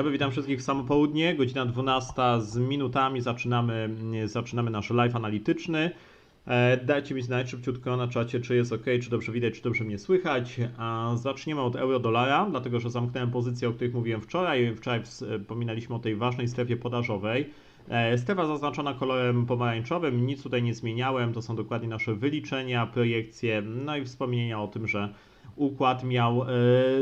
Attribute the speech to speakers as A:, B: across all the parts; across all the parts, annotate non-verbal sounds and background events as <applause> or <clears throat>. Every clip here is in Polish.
A: Dobry, witam wszystkich w samo południe, godzina 12 z minutami, zaczynamy, zaczynamy nasz live analityczny. E, Dajcie mi znać szybciutko na czacie, czy jest ok, czy dobrze widać, czy dobrze mnie słychać. A zaczniemy od euro-dolara, dlatego że zamknąłem pozycję, o których mówiłem wczoraj. Wczoraj wspominaliśmy o tej ważnej strefie podażowej. E, Strefa zaznaczona kolorem pomarańczowym, nic tutaj nie zmieniałem, to są dokładnie nasze wyliczenia, projekcje, no i wspomnienia o tym, że układ miał e,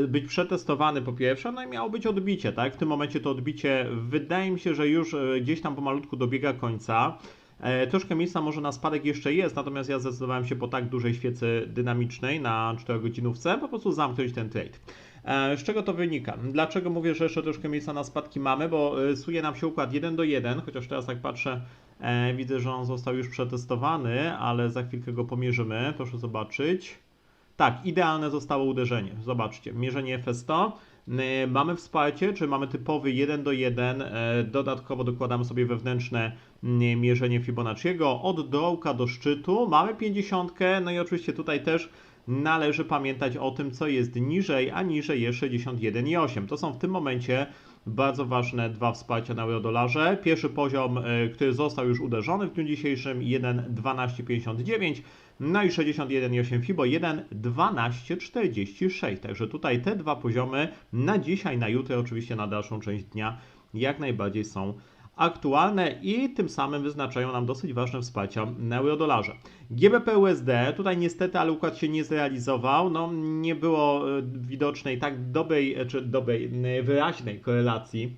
A: być przetestowany po pierwsze, no i miało być odbicie, tak? W tym momencie to odbicie wydaje mi się, że już e, gdzieś tam pomalutku dobiega końca. E, Troszkę miejsca może na spadek jeszcze jest, natomiast ja zdecydowałem się po tak dużej świecy dynamicznej na 4 godzinówce po prostu zamknąć ten trade. Z czego to wynika? Dlaczego mówię, że jeszcze troszkę miejsca na spadki mamy? Bo suje nam się układ 1 do 1, chociaż teraz jak patrzę, widzę, że on został już przetestowany, ale za chwilkę go pomierzymy. Proszę zobaczyć. Tak, idealne zostało uderzenie. Zobaczcie, mierzenie FS100. Yy, Mamy wsparcie, czy mamy typowy 1 do 1. e, Dodatkowo dokładamy sobie wewnętrzne mm, mierzenie Fibonacciego od dołka do szczytu. Mamy 50, no i oczywiście tutaj też należy pamiętać o tym, co jest niżej, a niżej jest 61,8. To są w tym momencie bardzo ważne dwa wsparcia na eurodolarze. Pierwszy poziom, e, który został już uderzony w dniu dzisiejszym 1,1259, no i 61,8 FIBO 1,1246. Także tutaj te dwa poziomy na dzisiaj, na jutro, oczywiście na dalszą część dnia jak najbardziej są aktualne i tym samym wyznaczają nam dosyć ważne wsparcia na eurodolarze. GBP USD, tutaj niestety, ale układ się nie zrealizował, no nie było e, widocznej tak dobrej, e, czy dobrej, wyraźnej korelacji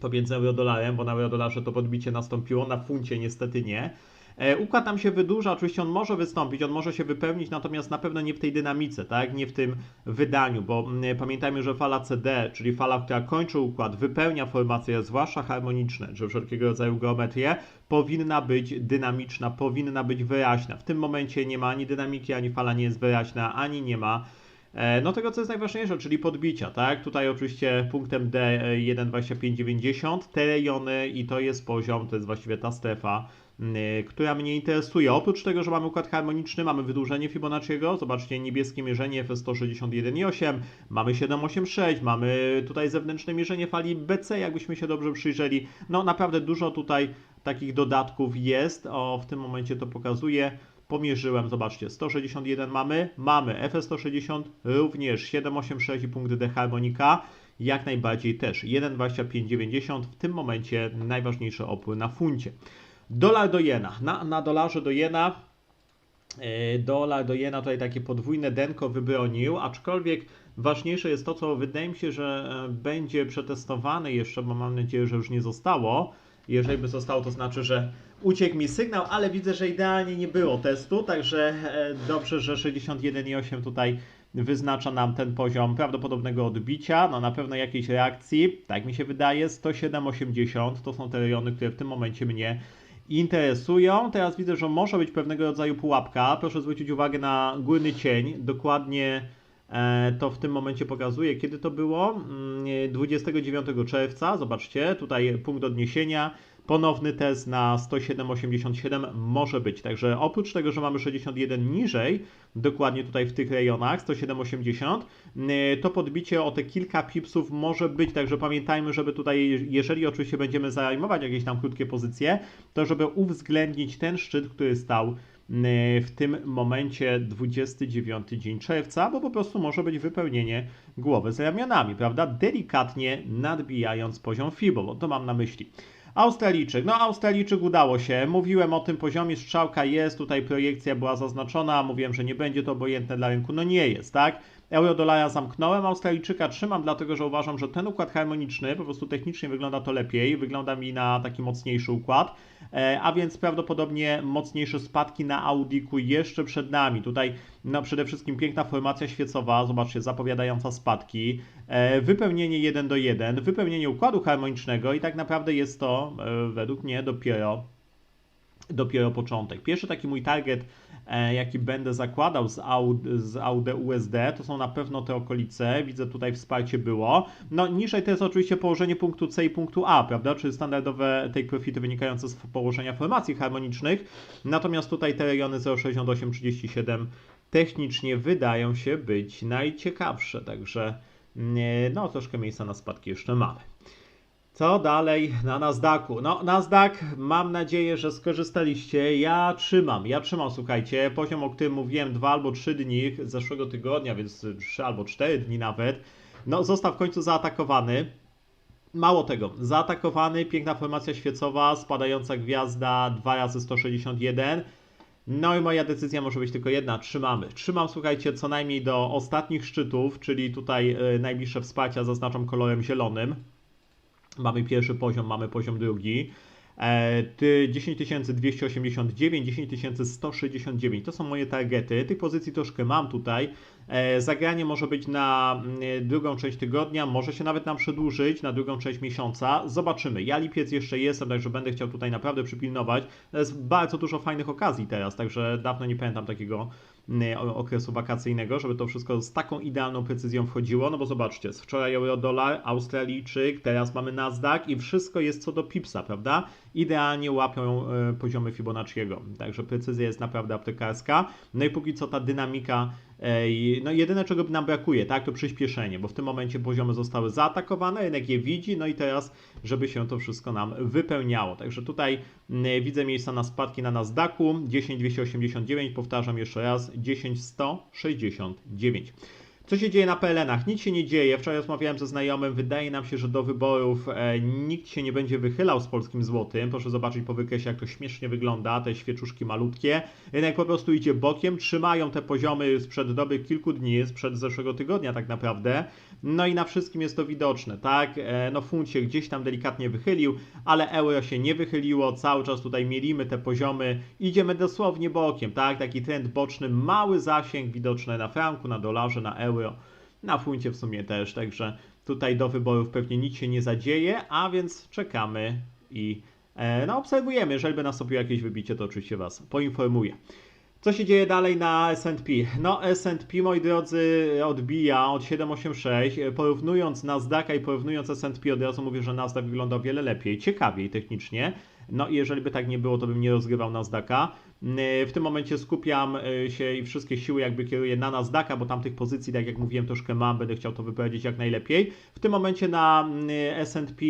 A: pomiędzy eurodolarem, bo na eurodolarze to podbicie nastąpiło, na funcie niestety nie. E, Układ nam się wydłuża, oczywiście on może wystąpić, on może się wypełnić, natomiast na pewno nie w tej dynamice, tak? Nie w tym wydaniu, bo pamiętajmy, że fala CD, czyli fala, która kończy układ, wypełnia formacje, zwłaszcza harmoniczne, czy wszelkiego rodzaju geometrię, powinna być dynamiczna, powinna być wyraźna. W tym momencie nie ma ani dynamiki, ani fala nie jest wyraźna, ani nie ma E, No tego, co jest najważniejsze, czyli podbicia, tak? Tutaj oczywiście punktem D e, 1.2590, te rejony i to jest poziom, to jest właściwie ta strefa, która mnie interesuje. Oprócz tego, że mamy układ harmoniczny, mamy wydłużenie Fibonacciego, zobaczcie niebieskie mierzenie FS161,8, mamy 7,86, mamy tutaj zewnętrzne mierzenie fali BC, jakbyśmy się dobrze przyjrzeli. No naprawdę dużo tutaj takich dodatków jest, o w tym momencie to pokazuje. Pomierzyłem, zobaczcie, 161 mamy, mamy FS160 również 786 i punkt D harmonika, jak najbardziej też 1,2590, w tym momencie najważniejszy opór na funcie. Dolar do jena, na, na dolarze do jena, e, dolar do jena tutaj takie podwójne denko wybronił, aczkolwiek ważniejsze jest to, co wydaje mi się, że e, będzie przetestowane jeszcze, bo mam nadzieję, że już nie zostało. Jeżeli by zostało, to znaczy, że uciekł mi sygnał, ale widzę, że idealnie nie było testu, także e, dobrze, że 61,8 tutaj wyznacza nam ten poziom prawdopodobnego odbicia, no na pewno jakiejś reakcji, tak mi się wydaje, 107,80 to są te rejony, które w tym momencie mnie interesują. Teraz widzę, że może być pewnego rodzaju pułapka. Proszę zwrócić uwagę na górny cień, dokładnie e, to w tym momencie pokazuje, kiedy to było. Mm, 29 czerwca, zobaczcie, tutaj punkt odniesienia. Ponowny test na 107,87 może być. Także oprócz tego, że mamy 61 niżej, dokładnie tutaj w tych rejonach, 107,80, yy, to podbicie o te kilka pipsów może być. Także pamiętajmy, żeby tutaj, jeżeli oczywiście będziemy zajmować jakieś tam krótkie pozycje, to żeby uwzględnić ten szczyt, który stał yy, w tym momencie 29 dzień czerwca, bo po prostu może być wypełnienie głowy z ramionami, prawda? Delikatnie nadbijając poziom FIBO, bo to mam na myśli. Australijczyk. No, Australijczyk udało się. Mówiłem o tym poziomie, strzałka jest, tutaj projekcja była zaznaczona. Mówiłem, że nie będzie to obojętne dla rynku. No nie jest, tak? Euro-dolara zamknąłem, Australijczyka trzymam, dlatego że uważam, że ten układ harmoniczny po prostu technicznie wygląda to lepiej. Wygląda mi na taki mocniejszy układ, e, a więc prawdopodobnie mocniejsze spadki na Audiku jeszcze przed nami. Tutaj no przede wszystkim piękna formacja świecowa, zobaczcie, zapowiadająca spadki, e, wypełnienie 1 do 1, wypełnienie układu harmonicznego i tak naprawdę jest to e, według mnie dopiero dopiero początek. Pierwszy taki mój target, e, jaki będę zakładał z, AUD, z AUD USD, to są na pewno te okolice. Widzę tutaj wsparcie było. No niżej to jest oczywiście położenie punktu C i punktu A, prawda? Czyli standardowe tej profity wynikające z położenia formacji harmonicznych. Natomiast tutaj te rejony 0,6837 technicznie wydają się być najciekawsze, także mm, no troszkę miejsca na spadki jeszcze mamy. Co dalej na Nasdaqu? No, Nasdaq, mam nadzieję, że skorzystaliście. Ja trzymam, ja trzymam, słuchajcie, poziom, o którym mówiłem dwa albo trzy dni zeszłego tygodnia, więc trzy albo cztery dni nawet, no, został w końcu zaatakowany. Mało tego, zaatakowany, piękna formacja świecowa, spadająca gwiazda 2 razy 161. No i moja decyzja może być tylko jedna, trzymamy. Trzymam, słuchajcie, co najmniej do ostatnich szczytów, czyli tutaj y, najbliższe wsparcia zaznaczam kolorem zielonym. Mamy pierwszy poziom, mamy poziom drugi. E, ty 10289, 10169 to są moje targety. Tych pozycji troszkę mam tutaj. E, zagranie może być na mm, drugą część tygodnia, może się nawet nam przedłużyć na drugą część miesiąca. Zobaczymy. Ja lipiec jeszcze jestem, także będę chciał tutaj naprawdę przypilnować. Jest bardzo dużo fajnych okazji teraz, także dawno nie pamiętam takiego okresu wakacyjnego, żeby to wszystko z taką idealną precyzją wchodziło. No bo zobaczcie, z wczoraj euro-dolar, Australijczyk, teraz mamy Nasdaq i wszystko jest co do pipsa, prawda? Idealnie łapią e, poziomy Fibonacciego. Także precyzja jest naprawdę aptekarska. No i póki co ta dynamika no jedyne czego nam brakuje, tak, to przyspieszenie, bo w tym momencie poziomy zostały zaatakowane, rynek je widzi, no i teraz, żeby się to wszystko nam wypełniało. Także tutaj widzę miejsca na spadki na Nasdaqu, 10289, powtarzam jeszcze raz, 10169. Co się dzieje na PLN-ach? Nic się nie dzieje. Wczoraj rozmawiałem ze znajomym. Wydaje nam się, że do wyborów e, nikt się nie będzie wychylał z polskim złotym. Proszę zobaczyć po wykresie, jak to śmiesznie wygląda. Te świeczuszki malutkie. Rynek po prostu idzie bokiem. Trzymają te poziomy sprzed dobrych kilku dni, sprzed zeszłego tygodnia tak naprawdę. No i na wszystkim jest to widoczne, tak? E, no funt się gdzieś tam delikatnie wychylił, ale euro się nie wychyliło. Cały czas tutaj mielimy te poziomy. Idziemy dosłownie bokiem, tak? Taki trend boczny, mały zasięg widoczny na franku, na dolarze, na euro euro. Na funcie w sumie też, także tutaj do wyborów pewnie nic się nie zadzieje, a więc czekamy i e, no, obserwujemy. Jeżeli by nastąpiło jakieś wybicie, to oczywiście Was poinformuję. Co się dzieje dalej na S&P? No S&P, moi drodzy, odbija od 786. Porównując Nasdaqa i porównując S&P, od razu mówię, że Nasdaq wygląda o wiele lepiej, ciekawiej technicznie. No i jeżeli by tak nie było, to bym nie rozgrywał Nasdaqa. W tym momencie skupiam e, się i wszystkie siły jakby kieruję na Nasdaqa, bo tam tych pozycji, tak jak mówiłem, troszkę mam, będę chciał to wyprowadzić jak najlepiej. W tym momencie na S&P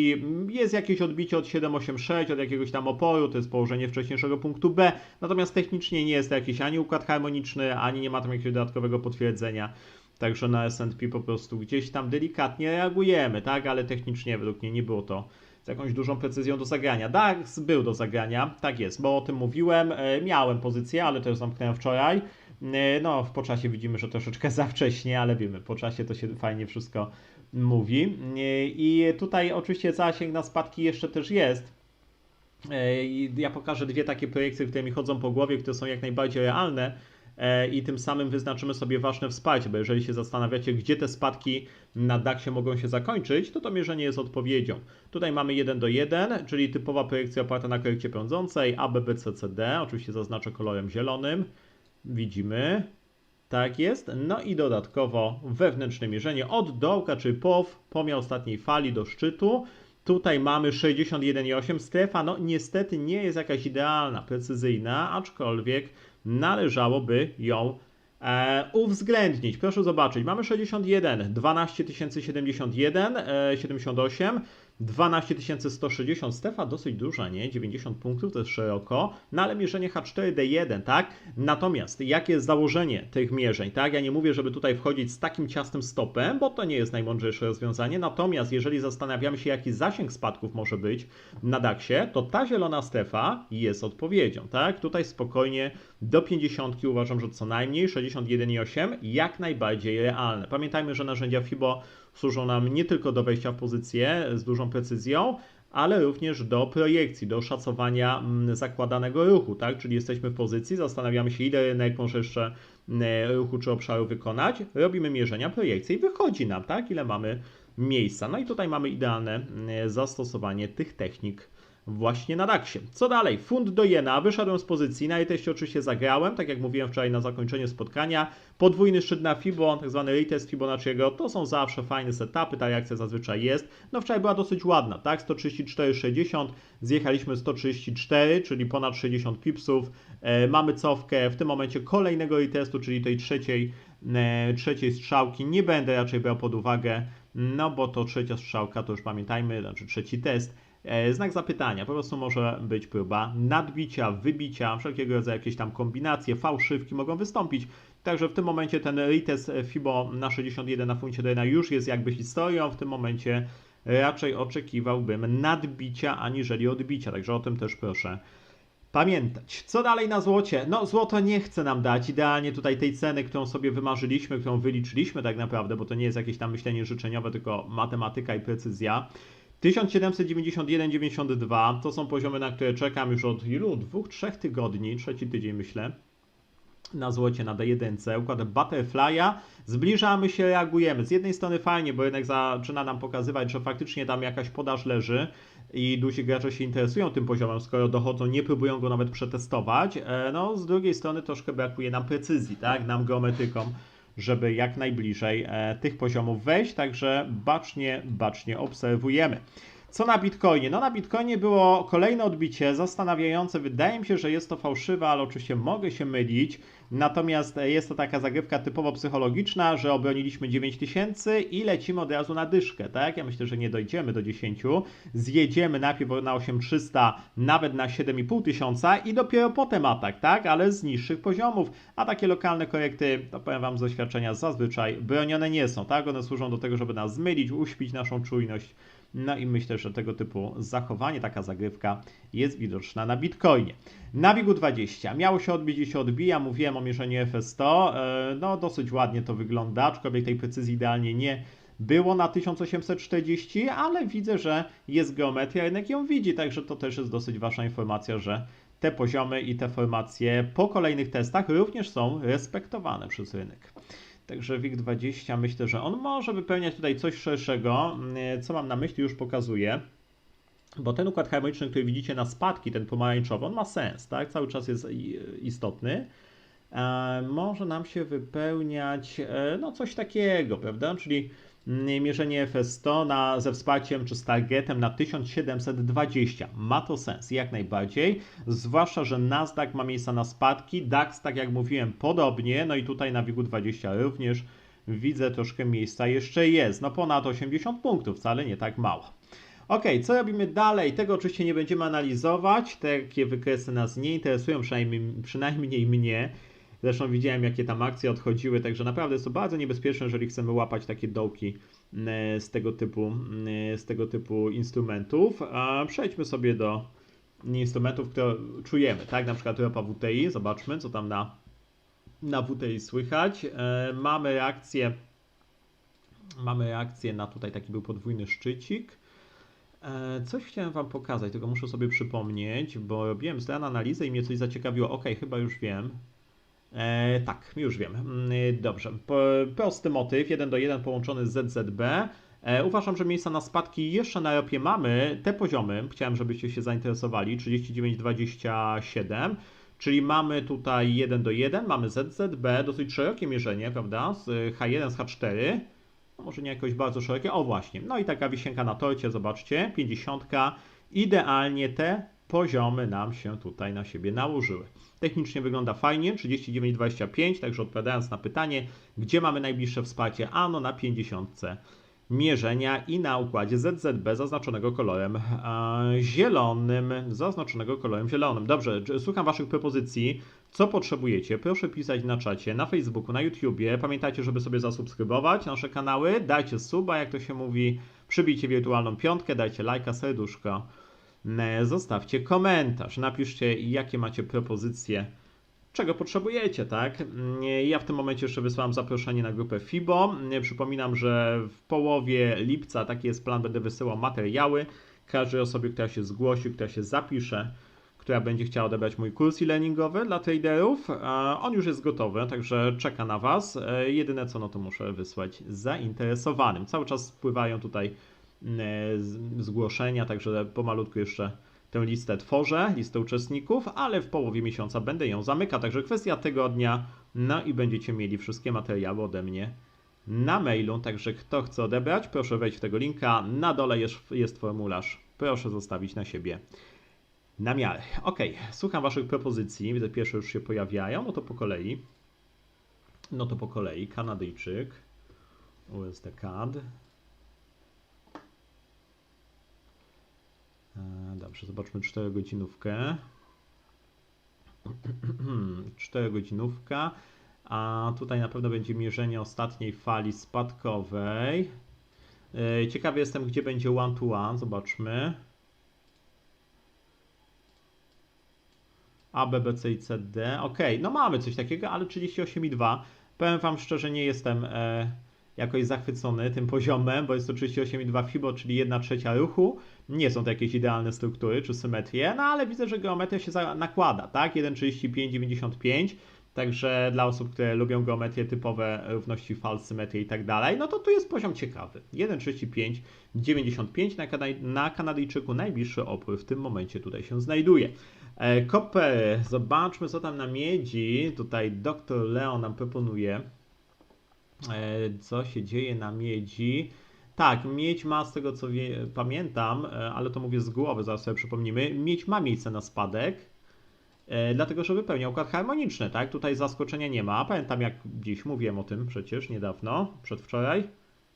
A: jest jakieś odbicie od 786, od jakiegoś tam oporu, to jest położenie wcześniejszego punktu B, natomiast technicznie nie jest to jakiś ani układ harmoniczny, ani nie ma tam jakiegoś dodatkowego potwierdzenia. Także na S&P po prostu gdzieś tam delikatnie reagujemy, tak, ale technicznie według mnie nie było to z jakąś dużą precyzją do zagrania. DAX był do zagrania, tak jest, bo o tym mówiłem. E, miałem pozycję, ale już zamknąłem wczoraj. E, no, w czasie widzimy, że troszeczkę <laughs> za wcześnie, ale wiemy, po czasie to się fajnie wszystko mówi. E, I tutaj oczywiście zasięg na spadki jeszcze też jest. Ja pokażę dwie takie projekcje, które mi chodzą po głowie, które są jak najbardziej realne i tym samym wyznaczymy sobie ważne wsparcie, bo jeżeli się zastanawiacie, gdzie te spadki na DAX-ie mogą się zakończyć, to to mierzenie jest odpowiedzią. Tutaj mamy 1 do 1, czyli typowa projekcja oparta na korekcie pędzącej, ABBCCD, oczywiście zaznaczę kolorem zielonym, widzimy, tak jest. No i dodatkowo wewnętrzne mierzenie od dołka, czyli POW, pomiar ostatniej fali do szczytu. Tutaj mamy 61,8. Strefa, no niestety nie jest jakaś idealna, precyzyjna, aczkolwiek należałoby ją e, uwzględnić. Proszę zobaczyć, mamy 61, 12 071, e, 78, 12160 Stefa dosyć duża, nie? 90 punktów to jest szeroko, no ale mierzenie H4D1, tak? Natomiast jakie jest założenie tych mierzeń, tak? Ja nie mówię, żeby tutaj wchodzić z takim ciasnym stopem, bo to nie jest najmądrzejsze rozwiązanie. Natomiast jeżeli zastanawiamy się, jaki zasięg spadków może być na DAX-ie, to ta zielona strefa jest odpowiedzią, tak? Tutaj spokojnie do 50 uważam, że co najmniej 61,8 jak najbardziej realne. Pamiętajmy, że narzędzia FIBO służą nam nie tylko do wejścia w pozycję z dużą precyzją, ale również do projekcji, do szacowania mm, zakładanego ruchu, tak? Czyli jesteśmy w pozycji, zastanawiamy się, ile rynek może jeszcze mm, ruchu czy obszaru wykonać, robimy mierzenia, projekcji i wychodzi nam, tak? Ile mamy miejsca. No i tutaj mamy idealne mm, zastosowanie tych technik właśnie na DAXie. Co dalej? Fund do jena. Wyszedłem z pozycji. Na jej teście oczywiście zagrałem, tak jak mówiłem wczoraj na zakończenie spotkania. Podwójny szczyt na FIBO, tak zwany retest Fibonacciego, to są zawsze fajne setupy, ta reakcja zazwyczaj jest. No wczoraj była dosyć ładna, tak? 134,60, zjechaliśmy 134, czyli ponad 60 pipsów. E, mamy cofkę w tym momencie kolejnego retestu, czyli tej trzeciej, e, trzeciej strzałki. Nie będę raczej brał pod uwagę no bo to trzecia strzałka, to już pamiętajmy, znaczy trzeci test, znak zapytania, po prostu może być próba nadbicia, wybicia, wszelkiego rodzaju jakieś tam kombinacje, fałszywki mogą wystąpić. Także w tym momencie ten retest FIBO na 61 na funcie DNA już jest jakby historią, w tym momencie raczej oczekiwałbym nadbicia aniżeli odbicia, także o tym też proszę pamiętać. Co dalej na złocie? No, złoto nie chce nam dać idealnie tutaj tej ceny, którą sobie wymarzyliśmy, którą wyliczyliśmy tak naprawdę, bo to nie jest jakieś tam myślenie życzeniowe, tylko matematyka i precyzja. 1791,92 to są poziomy, na które czekam już od ilu? Dwóch, trzech tygodni, trzeci tydzień myślę na złocie na D1, układ Butterfly'a. Zbliżamy się, reagujemy. Z jednej strony fajnie, bo jednak zaczyna nam pokazywać, że faktycznie tam jakaś podaż leży i duzi gracze się interesują tym poziomem, skoro dochodzą, nie próbują go nawet przetestować. E, no, z drugiej strony troszkę brakuje nam precyzji, tak, nam geometrykom, żeby jak najbliżej e, tych poziomów wejść, także bacznie, bacznie obserwujemy. Co na Bitcoinie? No na Bitcoinie było kolejne odbicie zastanawiające. Wydaje mi się, że jest to fałszywe, ale oczywiście mogę się mylić. Natomiast jest to taka zagrywka typowo psychologiczna, że obroniliśmy 9000 i lecimy od razu na dyszkę, tak? Ja myślę, że nie dojdziemy do 10. Zjedziemy najpierw na 8300, nawet na 7500 i dopiero potem atak, tak? Ale z niższych poziomów. A takie lokalne korekty, to powiem Wam z doświadczenia, zazwyczaj bronione nie są, tak? One służą do tego, żeby nas zmylić, uśpić naszą czujność no i myślę, że tego typu zachowanie, taka zagrywka jest widoczna na Bitcoinie. Na WIG-20 miało się odbić i się odbija, mówiłem o mierzeniu FS100, e, no dosyć ładnie to wygląda, aczkolwiek tej precyzji idealnie nie było na 1840, ale widzę, że jest geometria, jednak ją widzi, także to też jest dosyć ważna informacja, że te poziomy i te formacje po kolejnych testach również są respektowane przez rynek. Także WIG20 myślę, że on może wypełniać tutaj coś szerszego. Mm, co mam na myśli już pokazuję. Bo ten układ harmoniczny, który widzicie na spadki, ten pomarańczowy, on ma sens, tak? Cały czas jest istotny. E, może nam się wypełniać e, no coś takiego, prawda? Czyli mierzenie FS100 na, ze wsparciem czy z targetem na 1720. Ma to sens, jak najbardziej. Zwłaszcza, że Nasdaq ma miejsca na spadki, DAX, tak jak mówiłem, podobnie, no i tutaj na WIG20 również widzę troszkę miejsca jeszcze jest. No ponad 80 punktów, wcale nie tak mało. Ok, co robimy dalej? Tego oczywiście nie będziemy analizować. Takie wykresy nas nie interesują, przynajmniej, przynajmniej mnie. Zresztą widziałem, jakie tam akcje odchodziły, także naprawdę jest to bardzo niebezpieczne, jeżeli chcemy łapać takie dołki e, z tego typu, e, z tego typu instrumentów. A przejdźmy sobie do instrumentów, które czujemy, tak? Na przykład ropa WTI, zobaczmy, co tam na, na WTI słychać. E, mamy reakcję, mamy reakcję na tutaj taki był podwójny szczycik. Coś chciałem Wam pokazać, tylko muszę sobie przypomnieć, bo robiłem z analizę i mnie coś zaciekawiło. Ok, chyba już wiem. E, tak, już wiem. Mm, dobrze. Prosty motyw, 1 do 1 połączony z ZZB. E, uważam, że miejsca na spadki jeszcze na ropie mamy. Te poziomy, chciałem, żebyście się zainteresowali, 39,27. Czyli mamy tutaj 1 do 1, mamy ZZB, dosyć szerokie mierzenie, prawda, z H1 z H4. No może nie jakoś bardzo szerokie, o właśnie. No i taka wisienka na torcie, zobaczcie, 50. Idealnie te poziomy nam się tutaj na siebie nałożyły. Technicznie wygląda fajnie, 39,25, także odpowiadając na pytanie, gdzie mamy najbliższe wsparcie? Ano na 50 mierzenia i na układzie ZZB zaznaczonego kolorem e, zielonym. Zaznaczonego kolorem zielonym. Dobrze, słucham Waszych propozycji. Co potrzebujecie? Proszę pisać na czacie, na Facebooku, na YouTubie. Pamiętajcie, żeby sobie zasubskrybować nasze kanały. Dajcie suba, jak to się mówi. Przybijcie wirtualną piątkę, dajcie lajka, serduszko zostawcie komentarz, napiszcie jakie macie propozycje, czego potrzebujecie, tak? Ja w tym momencie jeszcze wysłałem zaproszenie na grupę FIBO. Przypominam, że w połowie lipca, taki jest plan, będę wysyłał materiały. Każdej osobie, która się zgłosi, która się zapisze, która będzie chciała odebrać mój kurs e-learningowy dla traderów. On już jest gotowy, także czeka na Was. E, jedyne co, no to muszę wysłać zainteresowanym. Cały czas wpływają tutaj zgłoszenia, także pomalutku jeszcze tę listę tworzę, listę uczestników, ale w połowie miesiąca będę ją zamykał, także kwestia tygodnia, no i będziecie mieli wszystkie materiały ode mnie na mailu, także kto chce odebrać, proszę wejść w tego linka, na dole jest, jest formularz, proszę zostawić na siebie na miarę. Ok, słucham Waszych propozycji, widzę pierwsze już się pojawiają, no to po kolei, no to po kolei, Kanadyjczyk, USD CAD, Dobrze, zobaczmy 4 godzinówkę. 4 <clears throat> godzinówka. A tutaj na pewno będzie mierzenie ostatniej fali spadkowej. E, Ciekawy jestem, gdzie będzie one to one. Zobaczmy. A, B, B, C i C, D. Ok, no mamy coś takiego, ale 38,2. Powiem Wam szczerze, nie jestem e, jakoś zachwycony tym poziomem, bo jest to 38,2 FIBO, czyli 1 trzecia ruchu. Nie są to jakieś idealne struktury czy symetrie, no ale widzę, że geometria się nakłada, tak? 1,35,95. Także dla osób, które lubią geometrię typowe, równości fal, symetrię i tak dalej, no to tu jest poziom ciekawy. 1,35,95 na, Kana- na Kanadyjczyku najbliższy opór w tym momencie tutaj się znajduje. E, Koper, zobaczmy co tam na miedzi. Tutaj dr Leo nam proponuje, co się dzieje na miedzi. Tak, miedź ma z tego co wie, pamiętam, e, ale to mówię z głowy, zaraz sobie przypomnimy. Miedź ma miejsce na spadek, e, dlatego że wypełnia układ harmoniczny, tak? Tutaj zaskoczenia nie ma. Pamiętam jak dziś mówiłem o tym przecież niedawno, przedwczoraj.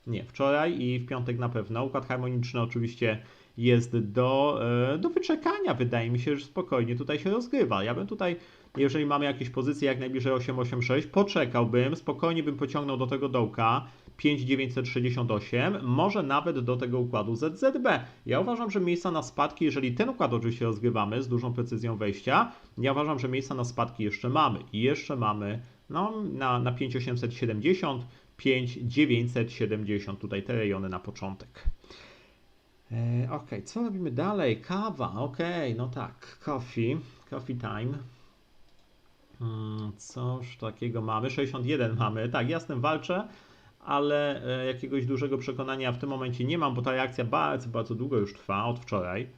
A: Nie, wczoraj i w piątek na pewno. Układ harmoniczny oczywiście jest do, e, do wyczekania. Wydaje mi się, że spokojnie tutaj się rozgrywa. Ja bym tutaj, jeżeli mamy jakieś pozycje jak najbliżej 886, poczekałbym, spokojnie bym pociągnął do tego dołka 5968, może nawet do tego układu ZZB. Ja uważam, że miejsca na spadki, jeżeli ten układ oczywiście rozgrywamy z dużą precyzją wejścia, ja uważam, że miejsca na spadki jeszcze mamy. I jeszcze mamy no, na, na 5870, 5970, tutaj te rejony na początek. E, ok, co robimy dalej? Kawa, ok, no tak, coffee, coffee time. Hmm, Coś takiego mamy, 61 mamy, tak, jasne, walczę, ale e, jakiegoś dużego przekonania w tym momencie nie mam, bo ta reakcja bardzo, bardzo długo już trwa, od wczoraj.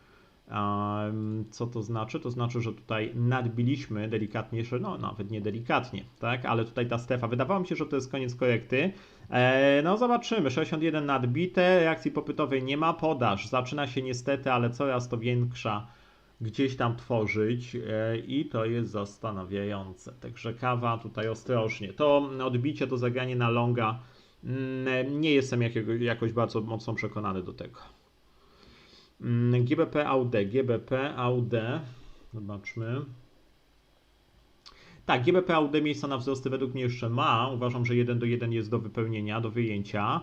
A: Co to znaczy? To znaczy, że tutaj nadbiliśmy delikatnie, no nawet nie delikatnie, tak? Ale tutaj ta strefa, wydawało mi się, że to jest koniec korekty. E, no zobaczymy, 61 nadbite, reakcji popytowej nie ma, podaż zaczyna się niestety, ale coraz to większa gdzieś tam tworzyć e, i to jest zastanawiające. Także kawa tutaj ostrożnie. To odbicie, to zagranie na longa, mm, nie jestem jakiego, jakoś bardzo mocno przekonany do tego. Mm, GBP AUD, GBP AUD, zobaczmy. Tak, GBP AUD miejsca na wzrosty według mnie jeszcze ma. Uważam, że 1 do 1 jest do wypełnienia, do wyjęcia.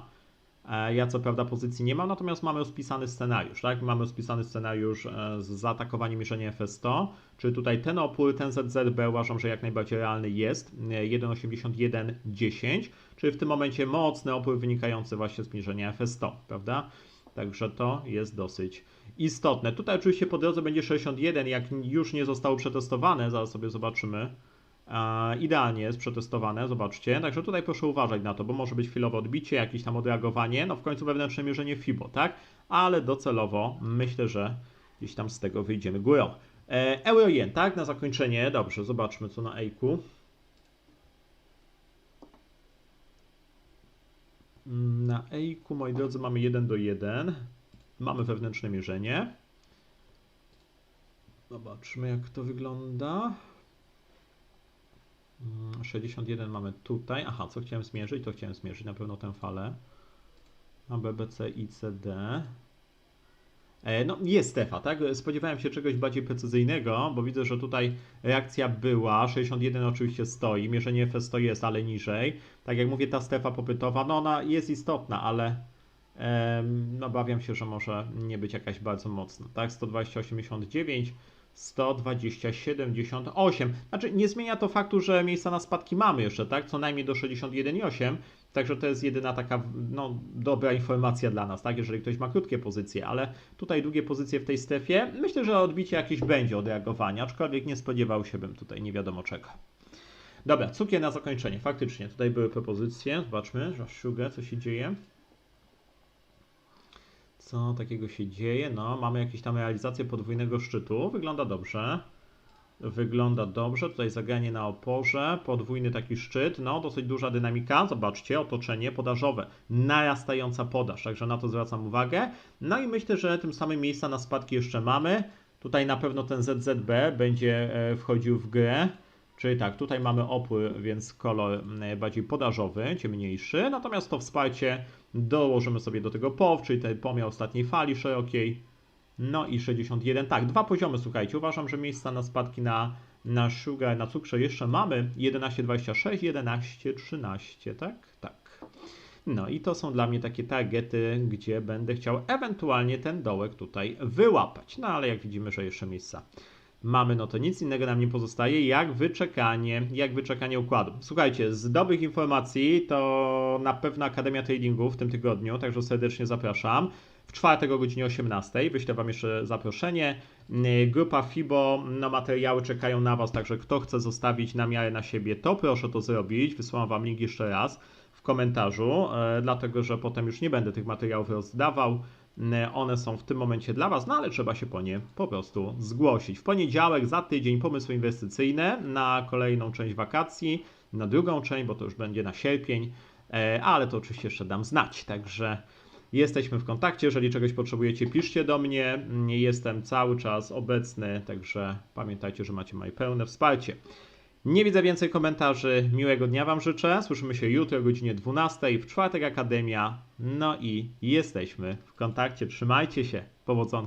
A: E, Ja co prawda pozycji nie mam, natomiast mamy rozpisany scenariusz, tak? Mamy rozpisany scenariusz e, z zaatakowaniem mierzenia FS100, czyli tutaj ten opór, ten ZZB uważam, że jak najbardziej realny jest, e, 1,81,10, czyli w tym momencie mocny opór wynikający właśnie z mierzenia FS100, prawda? Także to jest dosyć istotne. Tutaj oczywiście po drodze będzie 61, jak już nie zostało przetestowane, zaraz sobie zobaczymy. Idealnie jest przetestowane, zobaczcie. Także tutaj proszę uważać na to, bo może być chwilowe odbicie, jakieś tam odreagowanie, no w końcu wewnętrzne mierzenie FIBO, tak? Ale docelowo myślę, że gdzieś tam z tego wyjdziemy górą. E, Euro-jen, tak? Na zakończenie. Dobrze, zobaczmy co na EIK-u. Mm, Na EIK-u, moi drodzy, mamy 1 do 1. Mamy wewnętrzne mierzenie. Zobaczmy, jak to wygląda. Mm, 61 mamy tutaj. Aha, co chciałem zmierzyć? To chciałem zmierzyć na pewno tę falę. A BBC i CD. E, No, jest strefa, tak? Spodziewałem się czegoś bardziej precyzyjnego, bo widzę, że tutaj reakcja była. 61 oczywiście stoi, mierzenie FS100 jest, ale niżej. Tak jak mówię, ta strefa popytowa, no ona jest istotna, ale no obawiam się, że może nie być jakaś bardzo mocna, tak? 120,89, 120,78. Znaczy, nie zmienia to faktu, że miejsca na spadki mamy jeszcze, tak? Co najmniej do 61,8. Także to jest jedyna taka no, dobra informacja dla nas, tak? Jeżeli ktoś ma krótkie pozycje, ale tutaj długie pozycje w tej strefie, myślę, że odbicie jakieś będzie od reagowania, aczkolwiek nie spodziewał się bym tutaj nie wiadomo czego. Dobra, cukier na zakończenie. Faktycznie, tutaj były propozycje. Zobaczmy, Sugar, co się dzieje. Co takiego się dzieje? No, mamy jakieś tam realizację podwójnego szczytu. Wygląda dobrze. Wygląda dobrze. Tutaj zagranie na oporze. Podwójny taki szczyt. No, dosyć duża dynamika. Zobaczcie, otoczenie podażowe. Narastająca podaż. Także na to zwracam uwagę. No i myślę, że tym samym miejsca na spadki jeszcze mamy. Tutaj na pewno ten ZZB będzie e, wchodził w grę. Czyli tak, tutaj mamy opór, więc kolor e, bardziej podażowy, ciemniejszy. Natomiast to wsparcie dołożymy sobie do tego POW, czyli tej pomiar ostatniej fali szerokiej. no i 61. Tak, dwa poziomy, słuchajcie. Uważam, że miejsca na spadki na, na sugar, na cukrze jeszcze mamy. 11,26, 11,13, tak? Tak. No i to są dla mnie takie targety, gdzie będę chciał ewentualnie ten dołek tutaj wyłapać. No ale jak widzimy, że jeszcze miejsca mamy, no to nic innego nam nie pozostaje, jak wyczekanie, jak wyczekanie układu. Słuchajcie, z dobrych informacji to na pewno Akademia Tradingu w tym tygodniu, także serdecznie zapraszam. W czwartek o godzinie 18 wyślę Wam jeszcze zaproszenie. Grupa FIBO, no materiały czekają na Was, także kto chce zostawić na miarę na siebie, to proszę to zrobić. Wysyłam Wam link jeszcze raz w komentarzu, yy, dlatego że potem już nie będę tych materiałów rozdawał. Yy, One są w tym momencie dla Was, no ale trzeba się po nie po prostu zgłosić. W poniedziałek za tydzień pomysły inwestycyjne na kolejną część wakacji, na drugą część, bo to już będzie na sierpień, yy, ale to oczywiście jeszcze dam znać, także jesteśmy w kontakcie. Jeżeli czegoś potrzebujecie, piszcie do mnie. Jestem cały czas obecny, także pamiętajcie, że macie moje pełne wsparcie. Nie widzę więcej komentarzy. Miłego dnia Wam życzę. Słyszymy się jutro o godzinie 12. W czwartek Akademia. No i jesteśmy w kontakcie. Trzymajcie się. Powodzonka.